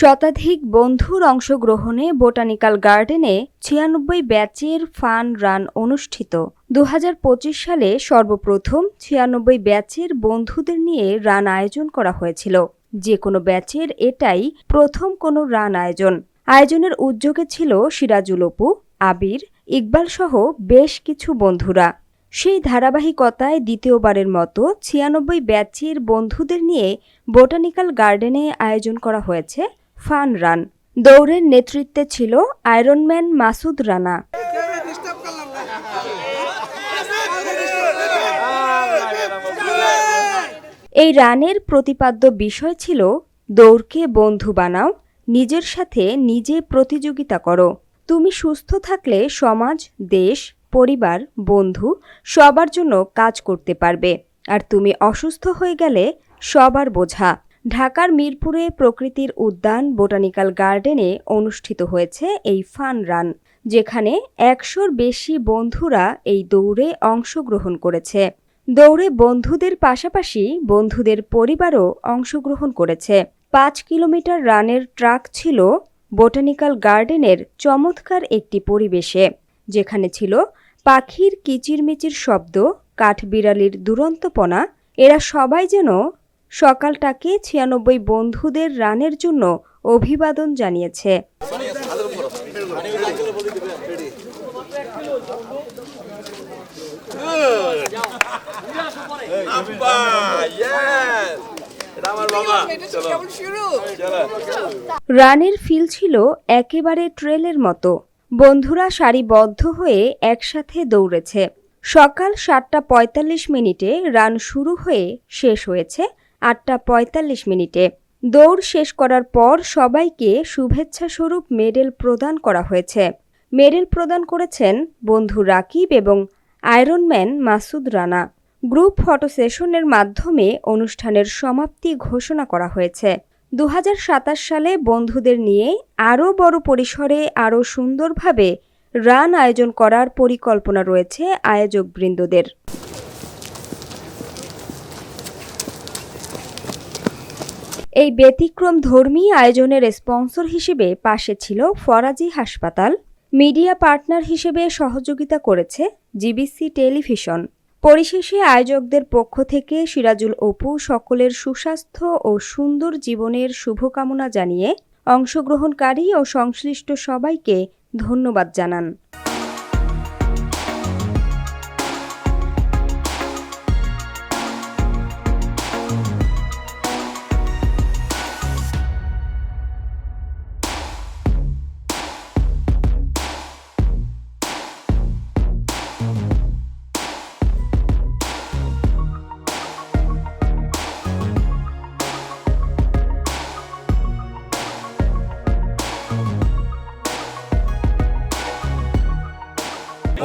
শতাধিক বন্ধুর অংশগ্রহণে বোটানিক্যাল গার্ডেনে ছিয়ানব্বই ব্যাচের ফান রান অনুষ্ঠিত। দু হাজার পঁচিশ সালে সর্বপ্রথম ছিয়ানব্বই ব্যাচের বন্ধুদের নিয়ে রান আয়োজন করা হয়েছিল। যে কোনো ব্যাচের এটাই প্রথম কোনো রান আয়োজন। আয়োজনের উদ্যোগে ছিল সিরাজুল অপু, আবির, ইকবাল সহ বেশ কিছু বন্ধুরা। সেই ধারাবাহিকতায় দ্বিতীয়বারের মতো ছিয়ানব্বই ব্যাচের বন্ধুদের নিয়ে বোটানিক্যাল গার্ডেনে আয়োজন করা হয়েছে। Fun run. দৌড়ের নেতৃত্বে ছিল আয়রনম্যান মাসুদ রানা। এই রানের প্রতিপাদ্য বিষয় ছিল, দৌড়কে বন্ধু বানাও, নিজের সাথে নিজে প্রতিযোগিতা করো। তুমি সুস্থ থাকলে সমাজ, দেশ, পরিবার, বন্ধু সবার জন্য কাজ করতে পারবে। আর তুমি অসুস্থ হয়ে গেলে সবার বোঝা। ঢাকার মিরপুরে প্রকৃতির উদ্যান বোটানিক্যাল গার্ডেনে অনুষ্ঠিত হয়েছে এই ফান রান, যেখানে একশোর বেশি বন্ধুরা এই দৌড়ে অংশগ্রহণ করেছে। দৌড়ে বন্ধুদের পাশাপাশি বন্ধুদের পরিবারও অংশগ্রহণ করেছে। পাঁচ কিলোমিটার রানের ট্রাক ছিল বোটানিক্যাল গার্ডেনের চমৎকার একটি পরিবেশে, যেখানে ছিল পাখির কিচিরমিচির শব্দ, কাঠবিড়ালির দুরন্তপনা। এরা সবাই যেন সকালটাকে ছিয়ানব্বই বন্ধুদের রানের জন্য অভিবাদন জানিয়েছে। রানের ফিল ছিল একেবারে ট্রেলের মতো। বন্ধুরা সারিবদ্ধ হয়ে একসাথে দৌড়েছে। সকাল সাতটা পঁয়তাল্লিশ মিনিটে রান শুরু হয়ে শেষ হয়েছে আটটা পঁয়তাল্লিশ মিনিটে। দৌড় শেষ করার পর সবাইকে শুভেচ্ছা স্বরূপ মেডেল প্রদান করা হয়েছে। মেডেল প্রদান করেছেন বন্ধু রাকিব এবং ironman Masud Rana. Group photo সেশনের মাধ্যমে অনুষ্ঠানের সমাপ্তি ঘোষণা করা হয়েছে। দু হাজার সাতাশ সালে বন্ধুদের নিয়ে আরও বড় পরিসরে আরও সুন্দরভাবে রান আয়োজন করার পরিকল্পনা রয়েছে আয়োজকবৃন্দদের। এই ব্যতিক্রম ধর্মী আয়োজনের স্পন্সর হিসেবে পাশে ছিল ফরাজি হাসপাতাল। মিডিয়া পার্টনার হিসেবে সহযোগিতা করেছে জিবিসি টেলিভিশন। পরিশেষে আয়োজকদের পক্ষ থেকে সিরাজুল অপু সকলের সুস্বাস্থ্য ও সুন্দর জীবনের শুভকামনা জানিয়ে অংশগ্রহণকারী ও সংশ্লিষ্ট সবাইকে ধন্যবাদ জানান।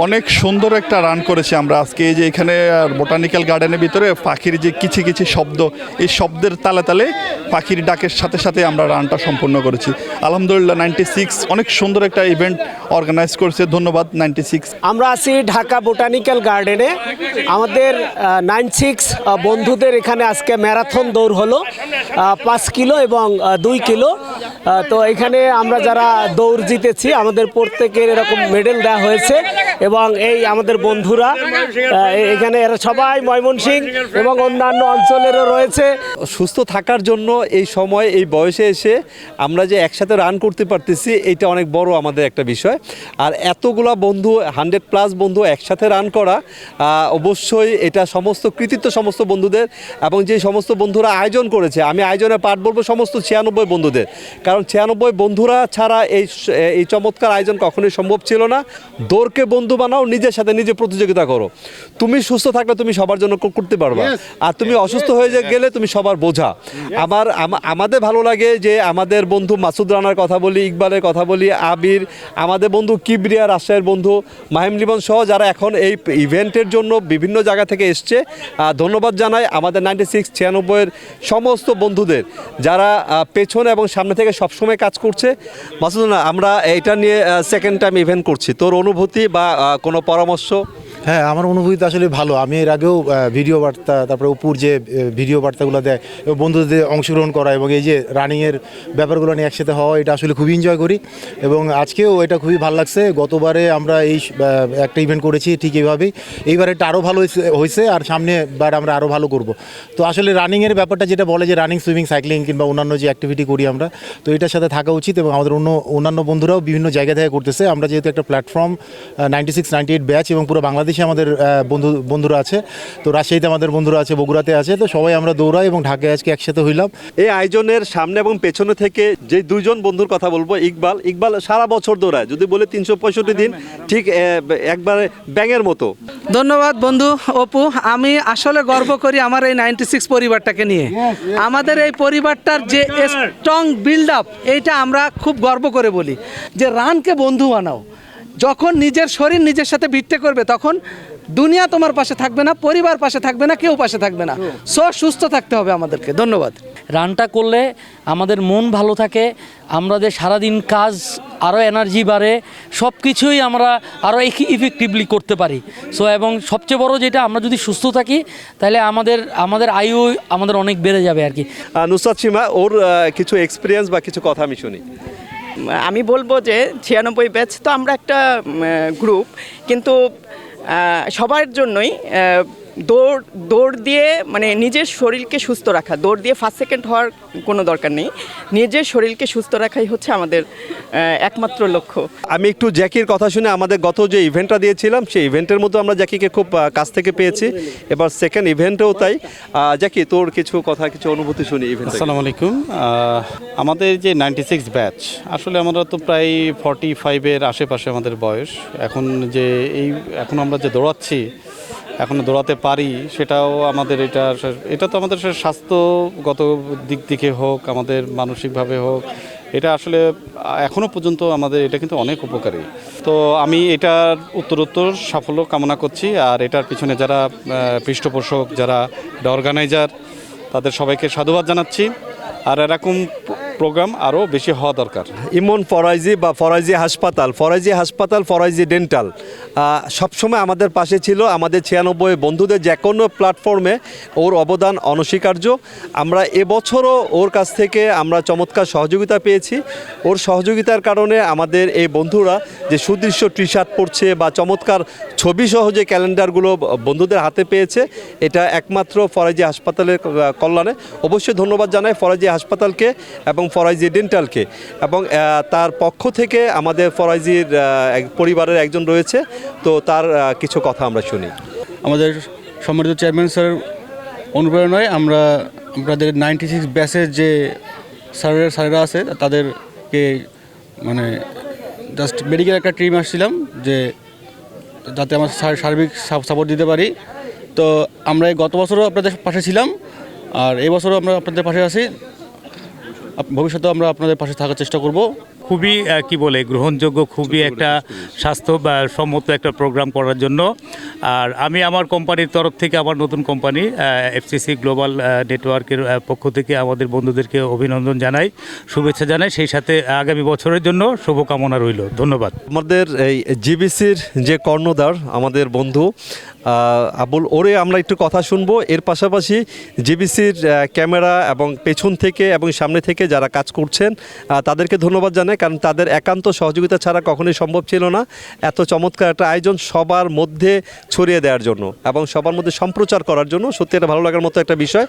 অনেক সুন্দর একটা রান করেছি আমরা। আজকে এই যে এখানে বোটানিক্যাল গার্ডেনের ভিতরে পাখির যে কিছু কিছু শব্দ, এই শব্দের তালে তালে পাখির ডাকের সাথে সাথে আমরা রানটা সম্পূর্ণ করেছি। আলহামদুলিল্লাহ নাইনটি সিক্স অনেক সুন্দর একটা ইভেন্ট অর্গানাইজ করছে। ধন্যবাদ নাইনটি সিক্স আমরা আছি ঢাকা বোটানিক্যাল গার্ডেনে আমাদের নাইন সিক্স বন্ধুদের এখানে আজকে ম্যারাথন দৌড় হলো। পাঁচ কিলো এবং দুই কিলো। তো এখানে আমরা যারা দৌড় জিতেছি, আমাদের প্রত্যেকের এরকম মেডেল দেওয়া হয়েছে। এবং এই আমাদের বন্ধুরা এখানে এরা সবাই ময়মনসিং এবং অন্যান্য অঞ্চলেরও রয়েছে। সুস্থ থাকার জন্য এই সময়, এই বয়সে এসে আমরা যে একসাথে রান করতে পারতেছি, এটা অনেক বড় আমাদের একটা বিষয়। আর এতগুলা বন্ধু হান্ড্রেড প্লাস বন্ধু একসাথে রান করা অবশ্যই এটা সমস্ত, কৃতিত্ব সমস্ত বন্ধুদের এবং যে সমস্ত বন্ধুরা আয়োজন করেছে, আমি আয়োজনের পাঠ বলব সমস্ত ছিয়ানব্বই বন্ধুদের। কারণ ছিয়ানব্বই বন্ধুরা ছাড়া এই এই চমৎকার আয়োজন কখনোই সম্ভব ছিল না। দৌড়কে বন্ধু বানাও নিজের সাথে নিজে প্রতিযোগিতা করো। তুমি সুস্থ থাকলে তুমি সবার জন্য করতে পারবা। আর তুমি অসুস্থ হয়ে গেলে তুমি সবার বোঝা। আমার আমাদের ভালো লাগে যে আমাদের বন্ধু মাসুদ রানার কথা বলি ইকবালের কথা বলি আবির আমাদের বন্ধু কিবরিয়া রাজশাহীর বন্ধু মাহিম লিবন সহ যারা এখন এই ইভেন্টের জন্য বিভিন্ন জায়গা থেকে এসছে। ধন্যবাদ জানাই আমাদের নাইনটি সিক্স ছিয়ানব্বইয়ের সমস্ত বন্ধুদের যারা পেছনে এবং সামনে থেকে সবসময় কাজ করছে। মাসুদ রানা আমরা এটা নিয়ে সেকেন্ড টাইম ইভেন্ট করছি। তোর অনুভূতি বা কোনো পরামর্শ? হ্যাঁ আমার অনুভূতি আসলে ভালো। আমি এর আগেও ভিডিও বার্তা, তারপরে উপর যে ভিডিও বার্তাগুলো দেয়, এবং বন্ধুদের অংশগ্রহণ করা এবং এই যে রানিংয়ের ব্যাপারগুলো নিয়ে একসাথে হওয়া, এটা আসলে খুবই এনজয় করি। এবং আজকেও এটা খুবই ভালো লাগছে। গতবারে আমরা এই একটা ইভেন্ট করেছি ঠিক এইভাবেই এইবার এটা আরও ভালো হয়েছে- আর সামনে বার আমরা আরও ভালো করব। তো আসলে রানিংয়ের ব্যাপারটা যেটা বলে যে রানিং সুইমিং সাইক্লিং কিংবা অন্যান্য যে অ্যাক্টিভিটি করি আমরা, তো এটার সাথে থাকা উচিত এবং আমাদের অন্য, অন্যান্য বন্ধুরাও বিভিন্ন জায়গা থেকে করতেছে। আমরা যেহেতু একটা platform ninety six ninety eight batch এবং পুরো বাংলাদেশে আমাদের বন্ধু বন্ধুরা আছে। তো রাজশাহীতে আমাদের বন্ধুরা আছে বগুড়াতে আছে। তো সবাই আমরা দৌড়াই এবং ঢাকায় আজকে একসাথে হইলাম। এই আয়োজনের সামনে এবং পেছনে থেকে যে দুইজন বন্ধুর কথা বলব ইকবাল। ইকবাল সারা বছর দৌড়ায়। যদি বলে তিনশো পঁয়ষট্টি দিন ঠিক একবারে ব্যাঙের মতো। ধন্যবাদ বন্ধু অপু। আমি আসলে গর্ব করি আমার এই নাইনটি সিক্স পরিবারটাকে নিয়ে। আমাদের এই পরিবারটার যে স্ট্রং বিল্ড আপ এইটা আমরা খুব গর্ব করে বলি। যে রানকে বন্ধু বানাও। যখন নিজের শরীর নিজের সাথে ভিটতে করবে তখন দুনিয়া তোমার পাশে থাকবে না পরিবার পাশে থাকবে না কেউ পাশে থাকবে না। সো সুস্থ থাকতে হবে আমাদেরকে। ধন্যবাদ। রানটা করলে আমাদের মন ভালো থাকে আমাদের সারাদিন কাজ আরও এনার্জি বাড়ে সব কিছুই আমরা আরও ইফেক্টিভলি করতে পারি। সো এবং সবচেয়ে বড় যেটা আমরা যদি সুস্থ থাকি তাহলে আমাদের আমাদের আয়ু আমাদের অনেক বেড়ে যাবে আর কি। নুসরাত সীমা ওর কিছু এক্সপিরিয়েন্স বা কিছু কথা আমি শুনি। আমি বলব যে ছিয়ানব্বই ব্যাচ তো আমরা একটা গ্রুপ কিন্তু সবার জন্যই দৌড় দৌড় দিয়ে মানে নিজের শরীরকে সুস্থ রাখা। দৌড় দিয়ে ফার্স্ট সেকেন্ড হওয়ার কোনো দরকার নেই। নিজের শরীরকে সুস্থ রাখাই হচ্ছে আমাদের একমাত্র লক্ষ্য। আমি একটু জ্যাকির কথা শুনে আমাদের গত যে ইভেন্টটা দিয়েছিলাম সেই ইভেন্টের মধ্যে আমরা জ্যাকিকে খুব কাছ থেকে পেয়েছি। এবার সেকেন্ড ইভেন্টেও তাই। জ্যাকি তোর কিছু কথা কিছু অনুভূতি শুনি ইভেন্ট আসসালামু আলাইকুম। আমাদের যে নাইনটি সিক্স ব্যাচ আসলে আমরা তো প্রায় ফর্টি ফাইভের আশেপাশে আমাদের বয়স। এখন যে এই এখন আমরা যে দৌড়াচ্ছি এখনও দৌড়াতে পারি, সেটাও আমাদের এটা এটা তো আমাদের স্বাস্থ্যগত দিক থেকে হোক, আমাদের মানসিকভাবে হোক, এটা আসলে এখনও পর্যন্ত আমাদের এটা কিন্তু অনেক উপকারী। তো আমি এটার উত্তরোত্তর সাফল্য কামনা করছি, আর এটার পিছনে যারা পৃষ্ঠপোষক, যারা অর্গানাইজার তাদের সবাইকে সাধুবাদ জানাচ্ছি। আর এরকম প্রোগ্রাম আরও বেশি হওয়া দরকার। ইমন ফরাইজি বা ফরাইজি হাসপাতাল ফরাইজি হাসপাতাল, ফরাইজি ডেন্টাল সবসময় আমাদের পাশে ছিল আমাদের ছিয়ানব্বই বন্ধুদের যে কোনো প্ল্যাটফর্মে ওর অবদান অনস্বীকার্য। আমরা এবছরও ওর কাছ থেকে আমরা চমৎকার সহযোগিতা পেয়েছি। ওর সহযোগিতার কারণে আমাদের এই বন্ধুরা যে সুদৃশ্য টি শার্ট পরছে বা চমৎকার ছবি সহ যে ক্যালেন্ডারগুলো বন্ধুদের হাতে পেয়েছে, এটা একমাত্র ফরাইজি হাসপাতালের কল্যাণে। অবশ্যই ধন্যবাদ জানাই ফরাইজি হাসপাতালকে এবং ফরাইজি ডেন্টালকে এবং তার পক্ষ থেকে আমাদের ফরাইজির পরিবারের একজন রয়েছে। তো তার কিছু কথা আমরা শুনি। আমাদের সম্মানিত চেয়ারম্যান স্যার, অনুপ্রেরণায় আমরা আমাদের নাইনটি সিক্স ব্যাচের যে স্যারের, স্যারেরা আছে, তাদেরকে মানে জাস্ট মেডিকেল একটা টিম আসছিলাম যে যাতে আমরা সার- সার্বিক সাপোর্ট দিতে পারি। তো আমরা গত বছরও আপনাদের পাশে ছিলাম, আর এই বছরও আমরা আপনাদের পাশে আছি। ভবিষ্যতেও আমরা আপনাদের পাশে থাকার চেষ্টা করব। খুবই কি বলে গ্রহণযোগ্য খুবই একটা স্বাস্থ্য বা সম্মত একটা প্রোগ্রাম করার জন্য। আর আমি আমার কোম্পানির তরফ থেকে আমার নতুন কোম্পানি এফসিসি গ্লোবাল নেটওয়ার্কের পক্ষ থেকে আমাদের বন্ধুদেরকে অভিনন্দন জানাই শুভেচ্ছা জানাই। সেই সাথে আগামী বছরের জন্য শুভকামনা রইল। ধন্যবাদ। আমাদের এই জিবিসির যে কর্ণধার আমাদের বন্ধু আবুল, ওরে আমরা একটু কথা শুনব। এর পাশাপাশি জিবিসির ক্যামেরা এবং পেছন থেকে এবং সামনে থেকে যারা কাজ করছেন তাদেরকে ধন্যবাদ জানাই, কারণ তাদের একান্ত সহযোগিতা ছাড়া কখনোই সম্ভব ছিল না এত চমৎকার একটা আয়োজন সবার মধ্যে ছড়িয়ে দেওয়ার জন্য এবং সবার মধ্যে সম্প্রচার করার জন্য। সত্যি এটা ভালো লাগার মতো একটা বিষয়।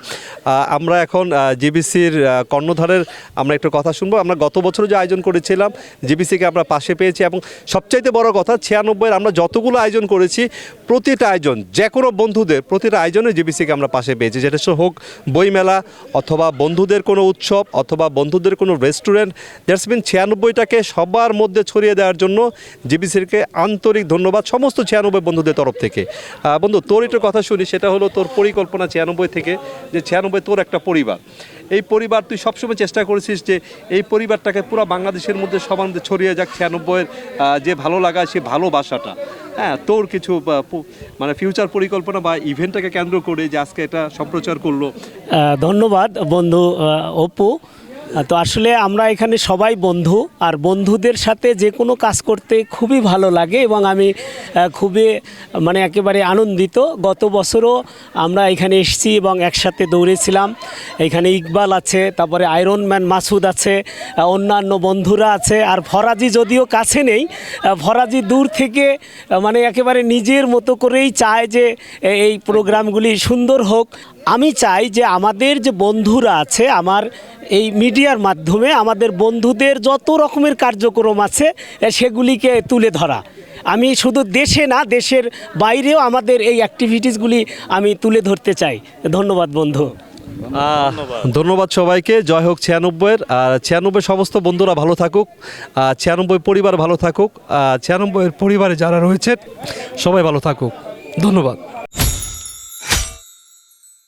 আমরা এখন জিবিসির কর্ণধারের আমরা একটু কথা শুনব। আমরা গত বছর যে আয়োজন করেছিলাম, জিবিসিকে আমরা পাশে পেয়েছি এবং সবচাইতে বড় কথা ছিয়ানব্বইয়ের আমরা যতগুলো আয়োজন করেছি, প্রতিটা আয়োজন, যে কোনো বন্ধুদের, প্রতিটা আয়োজনে জিবিসিকে আমরা পাশে পেয়েছি। যেটা হোক বইমেলা অথবা বন্ধুদের কোনো উৎসব অথবা বন্ধুদের কোনো রেস্টুরেন্ট দ্যাটস ছিয়ানব্বইটাকে সবার মধ্যে ছড়িয়ে দেওয়ার জন্য জিবিসিকে আন্তরিক ধন্যবাদ সমস্ত ছিয়ানব্বই বন্ধুদের তরফ থেকে। বন্ধু, তোর একটু কথা শুনি, সেটা হলো তোর পরিকল্পনা ছিয়ানব্বই থেকে, যে ছিয়ানব্বই তোর একটা পরিবার। এই পরিবার তুই সবসময় চেষ্টা করেছিস যে এই পরিবারটাকে পুরো বাংলাদেশের মধ্যে সবার মধ্যে ছড়িয়ে যাক ছিয়ানব্বইয়ের যে ভালো লাগা, সে ভালোবাসাটা। হ্যাঁ তোর কিছু মানে ফিউচার পরিকল্পনা বা ইভেন্টটাকে কেন্দ্র করে যে আজকে এটা সম্প্রচার করল। ধন্যবাদ বন্ধু অপু। তো আসলে আমরা এখানে সবাই বন্ধু, আর বন্ধুদের সাথে যে কোনো কাজ করতে খুবই ভালো লাগে এবং আমি খুবই মানে একেবারে আনন্দিত। গত বছরও আমরা এখানে এসেছি এবং একসাথে দৌড়েছিলাম। এখানে ইকবাল আছে, তারপরে আয়রন ম্যান মাসুদ আছে অন্যান্য বন্ধুরা আছে, আর ফরাজি যদিও কাছে নেই ফরাজি দূর থেকে মানে একেবারে নিজের মতো করেই চায় যে এই প্রোগ্রামগুলি সুন্দর হোক। আমি চাই যে আমাদের যে বন্ধুরা আছে, আমার এই মিডিয়ার মাধ্যমে আমাদের বন্ধুদের যত রকমের কার্যক্রম আছে সেগুলিকে তুলে ধরা। আমি শুধু দেশে না, দেশের বাইরেও আমাদের এই অ্যাক্টিভিটিসগুলি আমি তুলে ধরতে চাই। ধন্যবাদ, বন্ধু। ধন্যবাদ সবাইকে। জয় হোক ছিয়ানব্বইয়ের। আর ছিয়ানব্বই সমস্ত বন্ধুরা ভালো থাকুক। ছিয়ানব্বই পরিবার ভালো থাকুক। ছিয়ানব্বইয়ের পরিবারে যারা রয়েছে সবাই ভালো থাকুক। ধন্যবাদ।